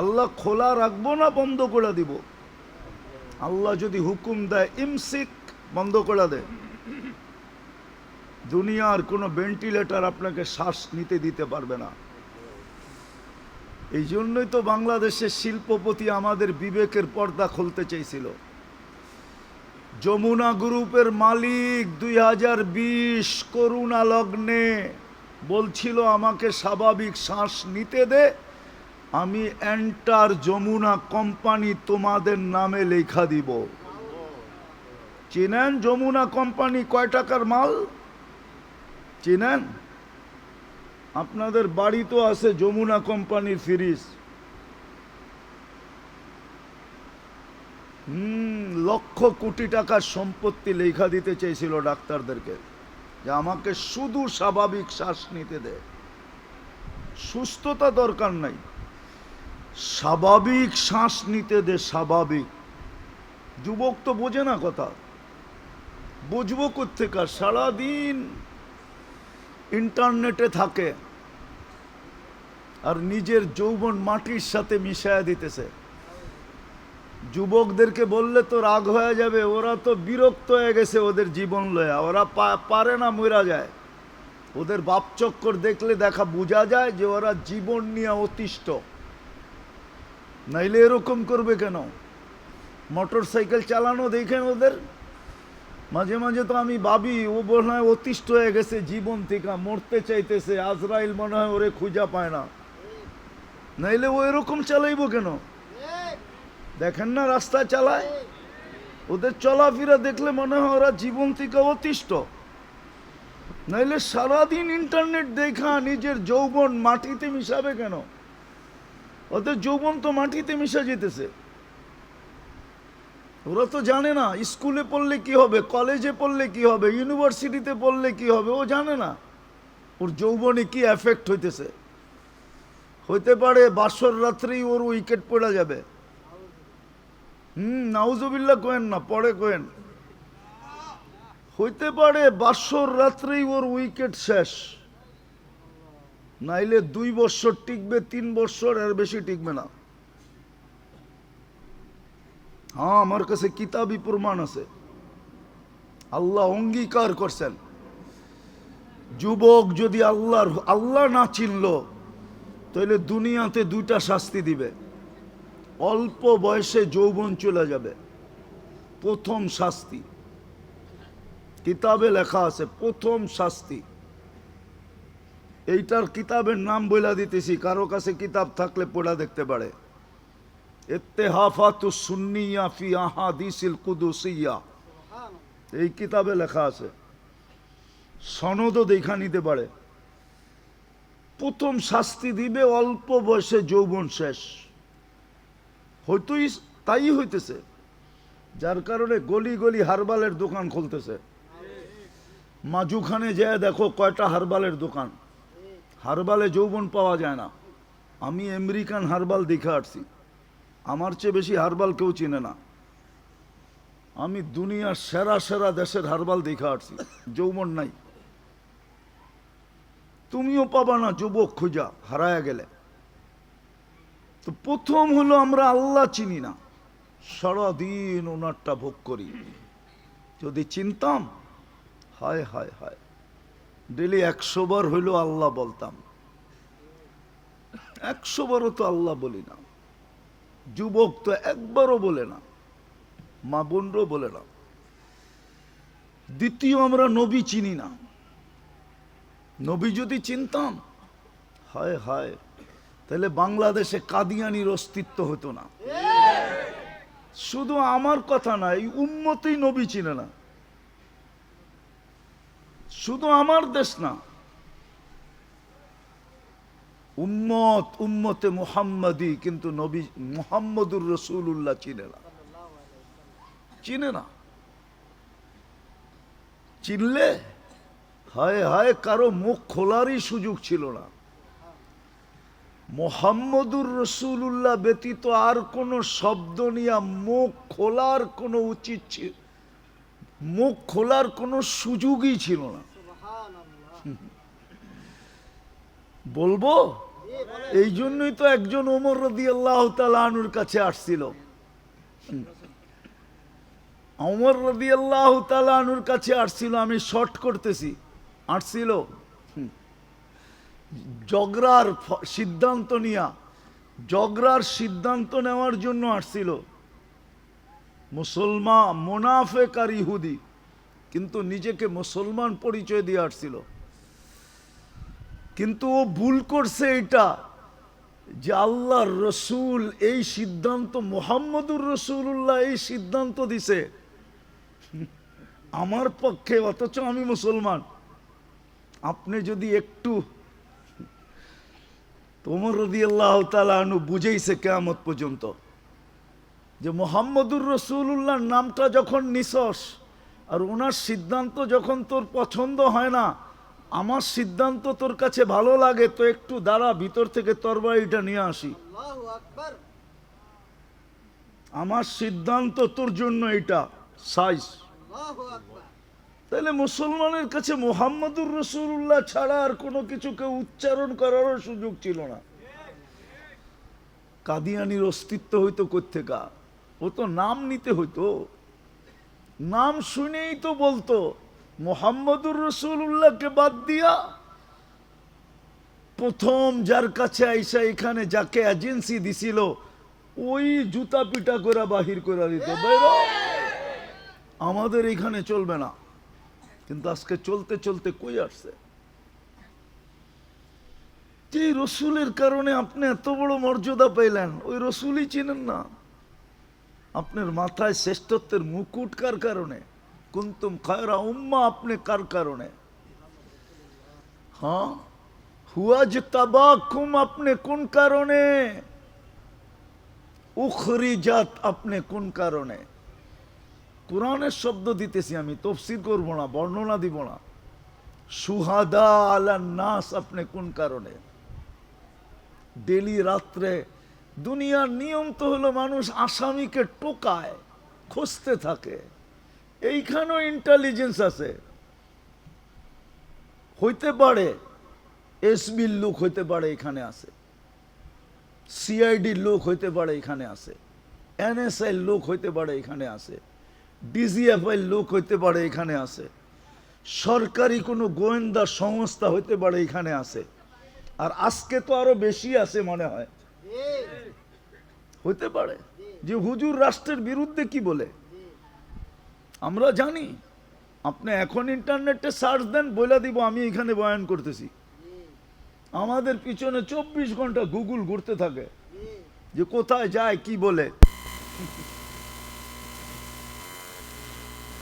আল্লাহ খোলা রাখব না, বন্ধ করে দিব। আল্লাহ যদি হুকুম দেয়, ইমসিক বন্ধ করে দেয়। দুনিয়ার কোনো ভেন্টিলেটার আপনাকে শ্বাস নিতে দিতে পারবে না। এই জন্যই তো বাংলাদেশের শিল্পপতি আমাদের বিবেকের পর্দা খুলতে চেয়েছিল। যমুনা গ্রুপের মালিক দুই হাজার বিশ করুণা লগ্নে বলছিল, আমাকে স্বাভাবিক শ্বাস নিতে দে আমি এন্টার যমুনা কোম্পানি তোমাদের নামে লেখা দিব। চিনেন যমুনা কোম্পানি কয় টাকার মাল? চিনেন? আপনাদের বাড়ি তো আছে যমুনা কোম্পানির ফ্রিজ। হুম, লক্ষ কোটি টাকার সম্পত্তি লেখা দিতে চেয়েছিল ডাক্তারদেরকে। যে আমাকে শুধু স্বাভাবিক শ্বাস নিতে দেয় সুস্থতা দরকার নাই। স্বাভাবিক শ্বাস নিতে দে স্বাভাবিক। যুবক তো বোঝে না কথা। বুঝব কোথেকার সারাদিন ইন্টারনেটে থাকে আর নিজের যৌবন মাটির সাথে মিশায়া দিতেছে। যুবকদেরকে বললে তো রাগ হয়ে যাবে, ওরা তো বিরক্ত হয়ে গেছে ওদের জীবন লয়া, ওরা পারে না মরা যায়। ওদের বাপ চক্কর দেখলে দেখা বোঝা যায় যে ওরা জীবন নিয়ে অতিষ্ঠ। নাইলে এরকম করবে কেন? মোটর সাইকেল চালানো দেখেন ওদের? মাঝে মাঝে তো আমি ভাবি, ও মনে হয় অতিষ্ঠ হয়ে গেছে, জীবন থেকে মরতে চাইতেছে, আজরাইল মনে হয় ওরে খুঁজা পায় না। নাইলে ও এরকম চালাইবো কেন? দেখেন না রাস্তা চালায়? ওদের চলাফেরা দেখলে মনে হয় ওরা জীবন থেকে অতিষ্ঠ। নাইলে সারাদিন ইন্টারনেট দেখা, নিজের যৌবন মাটিতে মিশাবে কেন? ওদের যৌবন তো মাটিতে মিশা যেতেছে। ওরা তো জানে না, স্কুলে পড়লে কি হবে, কলেজে পড়লে কি হবে, ইউনিভার্সিটিতে পড়লে কি হবে, ও জানে না। ওর যৌবনে কি এফেক্ট হইতেছে? হইতে পারে বাসর রাত্রেই ওর উইকেট পড়ে যাবে। হুম নাউজবিল্লা কোয়েন না, পরে কোয়েন। হইতে পারে বাসর রাত্রেই ওর উইকেট শেষ। নাইলে দুই বছর টিকবে, তিন বছর আর বেশি টিকবে না। হ্যাঁ আমার কাছে কিতাবই প্রমাণ আছে। আল্লাহ অঙ্গীকার করছেন। যুবক যদি আল্লাহর, আল্লাহ না চিনল তাহলে দুনিয়াতে দুইটা শাস্তি দিবে। অল্প বয়সে যৌবন চলে যাবে। প্রথম শাস্তি। কিতাবে লেখা আছে, প্রথম শাস্তি। এইটার কিতাবের নাম বইলা দিতেছি, কারও কাছে কিতাব থাকলে পড়া দেখতে পারে। ইত্তেহাফাতু সুন্নিয়া ফি আহাদিসিল কুদুসিয়া। এই কিতাবে লেখা আছে। সনদও দেখা নিতে পারে। প্রথম শাস্তি দিবে, অল্প বয়সে যৌবন শেষ। হয়তোই তাই হইতেছে। যার কারণে গলি গলি হারবালের দোকান খুলতেছে। মাজুখানে যায় দেখো কয়টা হারবালের দোকান। হারবালে যৌবন পাওয়া যায় না। আমি আমেরিকান হারবাল দেখে আসছি। আমার চেয়ে বেশি হারবাল কেউ চিনে না। আমি দুনিয়ার সেরা সেরা দেশের হারবাল দেখে আসছি। যৌবন নাই। তুমিও পাবা না, যুবক খোঁজা, হারায়া গেলে। তো প্রথম হলো আমরা আল্লাহ চিনি না। সারাদিন ওনারটা ভোগ করি। যদি চিনতাম, হায় হায় হায়। ডেলি একশো বার হইল আল্লাহ বলতাম। একশো বারও তো আল্লাহ বলি না। যুবক তো একবারও বলে না। মা বোনরও বলে না। দ্বিতীয় আমরা নবী চিনি না। নবী যদি চিনতাম হায় হায় তাহলে বাংলাদেশে কাদিয়ানির অস্তিত্ব হতো না। শুধু আমার কথা না এই উম্মতেই নবী চিনে না। শুধু আমার দেশ না, উম্মত, উম্মতে মুহাম্মাদি, কিন্তু নবী মুহাম্মদুর রসুল্লাহ চিনে না। চিনে না। চিনলে, হায় হায়, কারও মুখ খোলারই সুযোগ ছিল না। মোহাম্মদুর রসুল্লাহ ব্যতীত আর কোনো শব্দ নিয়ে মুখ খোলার কোনো উচিত ছিল মুখ খোলার কোনো সুযোগই ছিল না। বলব? এই জন্যই তো একজন ওমর রদি আল্লাহ তালুর কাছে আসছিল। অমর রদি আল্লাহ তালুর কাছে আসছিল, আমি শর্ট করতেছি। আসছিল। জগরার সিদ্ধান্ত নিয়া জগরার সিদ্ধান্ত নেওয়ার জন্য আসছিল। মুসলমান মোনাফেক আর ইহুদি কিন্তু নিজেকে মুসলমান পরিচয় দিয়ে আসছিল। কিন্তু ও ভুল করছে এটা যে আল্লাহর রসুল এই সিদ্ধান্ত, মোহাম্মদুর রসুল্লাহ এই সিদ্ধান্ত দিছে। আমার পক্ষে অথচ আমি মুসলমান। আপনি যদি একটু তোমার রদি আল্লাহ তালু বুঝেইছে কেয়ামত পর্যন্ত। যে মোহাম্মদুর রসুল্লাহর নামটা যখন নিসস আর ওনার সিদ্ধান্ত যখন তোর পছন্দ হয় না আমার সিদ্ধান্ত তোর কাছে ভালো লাগে তো একটু দাঁড়া ভিতর থেকে তরবারিটা নিয়ে আসি। আমার সিদ্ধান্ত তোর জন্য এটা সাইজ। তাহলে মুসলমানের কাছে মোহাম্মদুর রসুল্লাহ ছাড়া আর কোনো কিছুকে উচ্চারণ করারও সুযোগ ছিল না। কাদিয়ানির অস্তিত্ব হইতো কোথেকা ও তো নাম নিতে হইতো। নাম শুনেই তো বলতো, মোহাম্মদুর রসুল্লাহকে বাদ দিয়া প্রথম যার কাছে আইসা এখানে যাকে এজেন্সি দিছিল, ওই জুতা পিটা করে বাহির করে দিত। আমাদের এখানে চলবে না। কিন্তু আজকে চলতে চলতে কই আসছে? যে রসুলের কারণে আপনি এত বড় মর্যাদা পাইলেন, ওই রসুলই চিনেন না। আপনার মাথায় শ্রেষ্ঠত্বের মুকুট কার কারণে? কুন্তুম খায়রা উম্মা আপনি কার কারণে? হ্যাঁ? হুয়াজ তাবাকুম আপনি কোন কারণে? উখরি জাত আপনি কোন কারণে? কোরআনের শব্দ দিতেছি আমি, তফসির করব না, বর্ণনা দিব না। সুহাদা আলা নাস আপনি কোন কারণে? ডেলি রাত্রে দুনিয়ার নিয়ম তো হলো মানুষ আসামিকে টোকায়, খুঁজতে থাকে। এইখানেও ইন্টেলিজেন্স আছে। হইতে পারে এসবির লোক হইতে পারে এখানে আছে। সিআইডির লোক হইতে পারে এখানে আছে। এনএসআই লোক হইতে পারে এখানে আছে। ডিজিএফআই লোক হইতে পারে এখানে আছে। সরকারি কোনো গোয়েন্দা সংস্থা হইতে পারে এখানে আছে। আর আজকে তো আরও বেশি আছে মনে হয়। হইতে পারে। যে হুজুর রাষ্ট্রের বিরুদ্ধে কি বলে? আমরা জানি। আপনি এখন ইন্টারনেটে সার্চ দেন বলে দিব, আমি এখানে বয়ান করতেছি। আমাদের পিছনে চব্বিশ ঘণ্টা গুগল ঘুরতে থাকে। যে কোথায় যায়, কি বলে?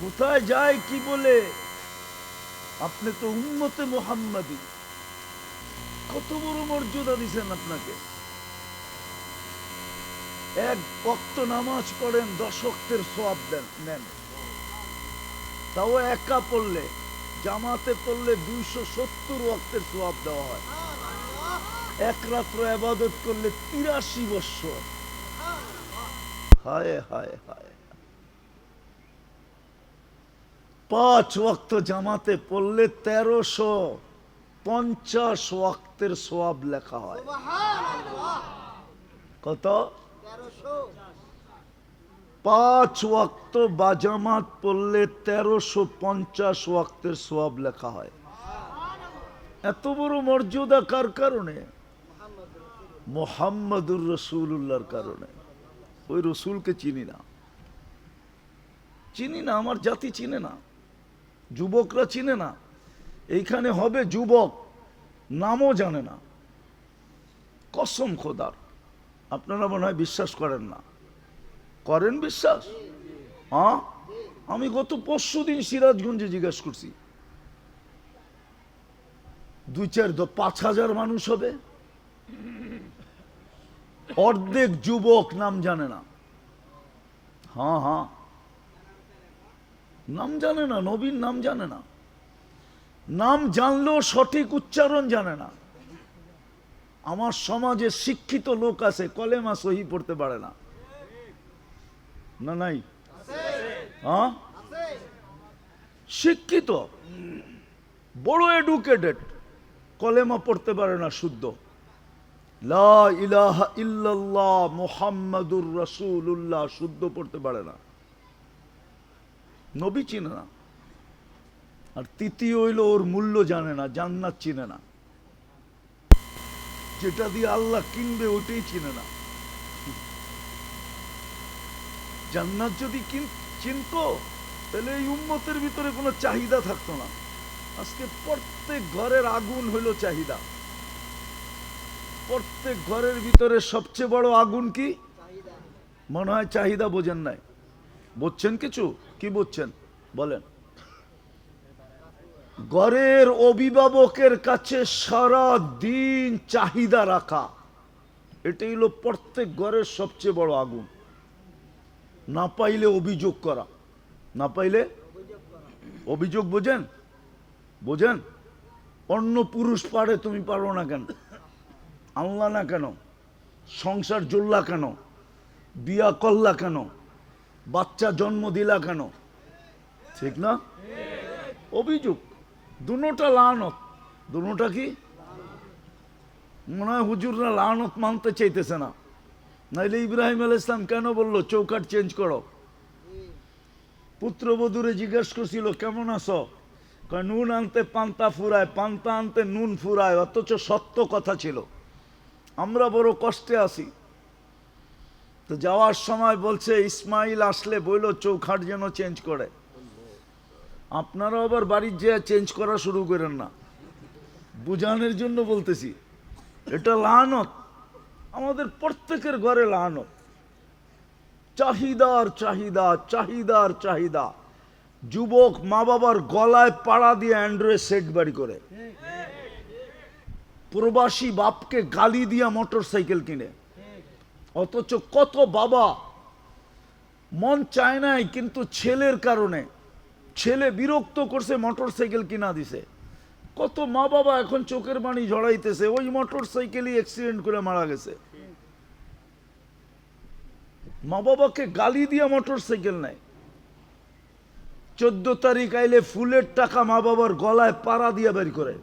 কোথায় যায়, কি বলে? আপনি তো উন্মতে মোহাম্মদী। কত বড় মর্যাদা দিছেন আপনাকে। এক ভক্ত নামাজ পড়েন দশকের সোয়াব দেন নেন। তাও একা পড়লে জামাতে পড়লে দুইশো সত্তর ওয়াক্তের সোয়াব দেওয়া হয়। এক রাত্র আবাদত করলে তিরাশি বৎসর। হায় হায় হায়। পাঁচ ওয়াক্ত জামাতে পড়লে তেরোশো পঞ্চাশ ওয়াক্তের সোয়াব লেখা হয়। কত? 1300 পাঁচ ওয়াক্ত বাজামাত পড়লে তেরোশো পঞ্চাশ ওয়াক্তের সোয়াব লেখা হয়। এত বড় মর্যাদা কার কারণে? মোহাম্মদুর রসুল্লাহর কারণে। ওই রসুলকে চিনি না। চিনি না, আমার জাতি চিনে না। যুবকরা চিনে না। এইখানে হবে যুবক, নামও জানে না। কসম খোদার। আপনারা মনে হয় বিশ্বাস করেন না। করেন বিশ্বাস? হ্যাঁ? আমি গত পরশু দিন সিরাজগঞ্জে জিজ্ঞেস করছি। দুই চার পাঁচ হাজার মানুষ হবে। অর্ধেক যুবক নাম জানে না। হ্যাঁ হ্যাঁ। নাম জানে না নবীন নাম জানে না। নাম জানলেও সঠিক উচ্চারণ জানে না। আমার সমাজে শিক্ষিত লোক আছে, কলেমা সহি পড়তে পারে না। না নাই? হ্যাঁ? শিক্ষিত, বড় এডুকেটেড কলেমা পড়তে পারে না শুদ্ধ। লা ইলাহা ইল্লাল্লাহ মুহাম্মাদুর রাসূলুল্লাহ শুদ্ধ পড়তে পারে না। নবী চিনে না। আর তৃতীয় হইল ওর মূল্য জানে না, জান্নাত চিনে না। যেটা দিয়ে আল্লাহ কিনবে ওটাই চিনে না। জান্নাত যদি চিনতো তাহলে এই উম্মতের ভিতরে কোনো চাহিদা থাকতো না। আজকে প্রত্যেক ঘরের আগুন হইল চাহিদা। প্রত্যেক ঘরের ভিতরে সবচেয়ে বড় আগুন কি? মনে হয় চাহিদা বোঝেন নাই। বুঝছেন কিছু? কি বুঝছেন? বলেন। ঘরের অভিভাবকের কাছে সারা দিন চাহিদা রাখা। এটাই হলো প্রত্যেক ঘরের সবচেয়ে বড় আগুন। না পাইলে অভিযোগ করা। না পাইলে অভিযোগ বোঝেন? বোঝেন? অন্য পুরুষ পারে তুমি পারো না কেন? আনলা না কেন? সংসার জল্লা কেন? বিয়া করলা কেন? বাচ্চা জন্ম দিলা কেন? ঠিক না? অভিযোগ। দুটা লানত। দুটা কি? মনে হয় হুজুররা লানত মানতে চাইতেছে না। নাইলে ইব্রাহিম আল ইসলাম কেন বলল চৌকাট চেঞ্জ করো। পুত্রবধূরে জিজ্ঞেস করছিল, কেমন আছো? নুন আনতে পান্তা ফুরায়, পান্তা আনতে নুন ফুরায়, অথচ সত্য কথা ছিল। আমরা বড় কষ্টে আছি। তো যাওয়ার সময় বলছে, ইসমাইল আসলে বইল, চৌখাট যেন চেঞ্জ করে। আপনারা আবার বাড়ির যে চেঞ্জ করা শুরু করেন না। বুঝানোর জন্য বলতেছি, এটা লানত। আমাদের প্রত্যেকের ঘরে লানত। চাহিদার চাহিদা চাহিদার চাহিদা। যুবক মা বাবার গলায় পাড়া দিয়ে অ্যান্ড্রয়েড সেট বাড়ি করে। প্রবাসী বাপকে গালি দিয়া মোটর সাইকেল কিনে। অথচ কত বাবা মন চায় নাই, কিন্তু ছেলের কারণে। ছেলে বিরক্ত করছে মোটর সাইকেল কিনা দিছে। কত মা বাবা এখন চোখের বাণী ঝড়াইতেছে ওই মোটর সাইকেলই অ্যাক্সিডেন্ট করে মারা গেছে। মা বাবাকে গালি দিয়া মোটর সাইকেল নেয়। চোদ্দ তারিখ আইলে ফুলের টাকা মা বাবার গলায় পাড়া দিয়া বের করে।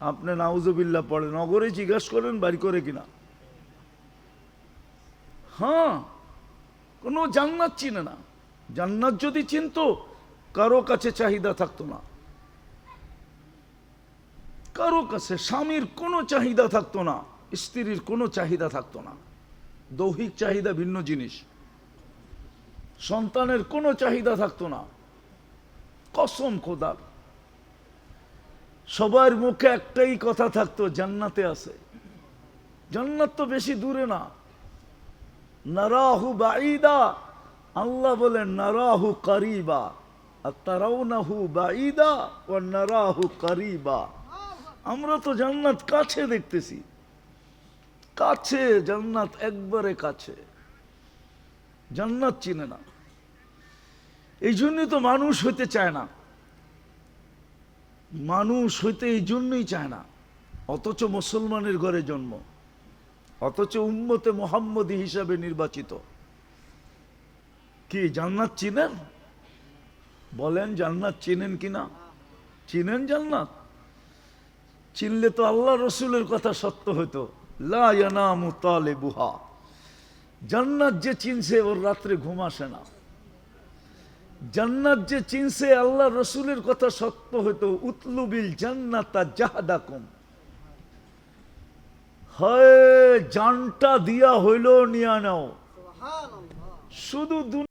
আপনি নাউজুবিল্লাহ পড়েন, নগরে জিজ্ঞাসা করেন বাড়ি করে কিনা। হ্যাঁ কোনো জান্নাত চিনে না। জান্নাত যদি চিনতো, কারও কাছে চাহিদা থাকতো না। কারও কাছে স্বামীর কোনো চাহিদা থাকতো না, স্ত্রীর কোনো চাহিদা থাকতো না। দৈহিক চাহিদা ভিন্ন জিনিস। সন্তানের কোনো চাহিদা থাকতো না। কসম খোদার সবার মুখে একটাই কথা থাকতো, জান্নাতে আছে। জান্নাত তো বেশি দূরে না। নারাহু বাঈদা। আল্লাহ বলেন, নারাহু করিবা তারাউনাহু বাঈদা ও নারাহু করিবা। আমরা তো জান্নাত কাছে দেখতেছি। কাছে, জান্নাত একবারে কাছে। জান্নাত চিনে না। এই জন্যই তো মানুষ হইতে চায় না। মানুষ হইতে এই জন্যই চায় না, অথচ মুসলমানের ঘরে জন্ম, অথচ উম্মতে মোহাম্মদী হিসাবে নির্বাচিত। কি জান্নাত চিনেন? বলেন জান্নাত চিনেন কিনা? চিনেন জান্নাত? চিনলে তো আল্লাহ রসুলের কথা সত্য হইতো। লা ইয়ানামু তালিবুহা। জান্নাত যে চিনছে ওর রাত্রে ঘুম আসে না। জান্নাত যে চিনছে আল্লাহ রসুলের কথা সত্য হইতো। উতলুবিল জান্নাতা জাহাদাকুম। হয় জানটা দিয়া হইল নিয়া নাও। শুধু